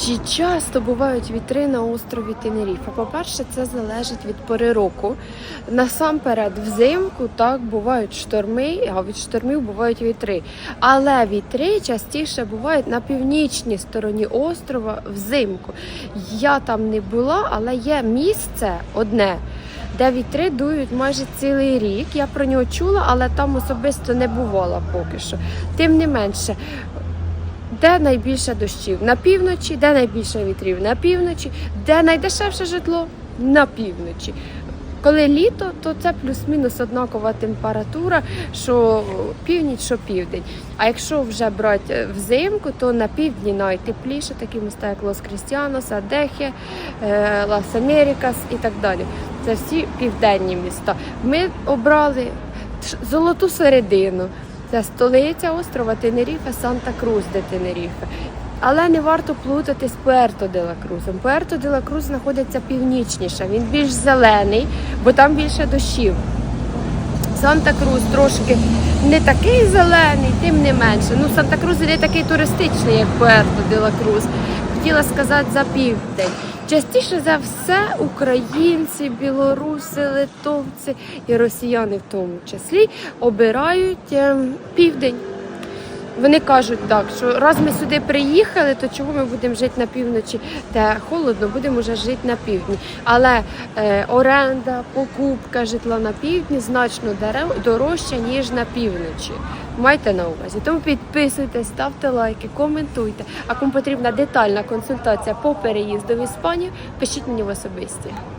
Чи часто бувають вітри на острові Тенеріфа? По-перше, це залежить від пори року. Насамперед, взимку так бувають шторми, а від штормів бувають вітри. Але вітри частіше бувають на північній стороні острова взимку. Я там не була, але є місце одне. Де вітри дують майже цілий рік. Я про нього чула, але там особисто не бувала поки що. Тим не менше, де найбільше дощів? На півночі, де найбільше вітрів? На півночі, де найдешевше житло? На півночі. Коли літо, то це плюс-мінус однакова температура, що північ, що південь. А якщо вже брати е, взимку, то на півдні найтепліше, такі міста, як Лос Крістіанос, Адехе, е, Лас Америкас і так далі. Це всі південні міста. Ми обрали золоту середину. Це столиця острова Тенеріфе, Санта-Крус де Тенеріфе. Але не варто плутати з Пуерто де ла Крузом. Пуерто де ла Крус знаходиться північніше, він більш зелений, бо там більше дощів. Санта-Крус трошки не такий зелений, тим не менше. Ну, Санта-Крус не такий туристичний, як Пуерто де ла Крус. Хотіла сказати за південь. Частіше за все українці, білоруси, литовці і росіяни в тому числі обирають ем, південь. Вони кажуть так, що раз ми сюди приїхали, то чого ми будемо жити на півночі, де холодно, будемо вже жити на півдні. Але е, оренда, покупка житла на півдні значно дорожча, ніж на півночі. Майте на увазі. Тому підписуйтесь, ставте лайки, коментуйте. А кому потрібна детальна консультація по переїзду в Іспанію, пишіть мені в особисті.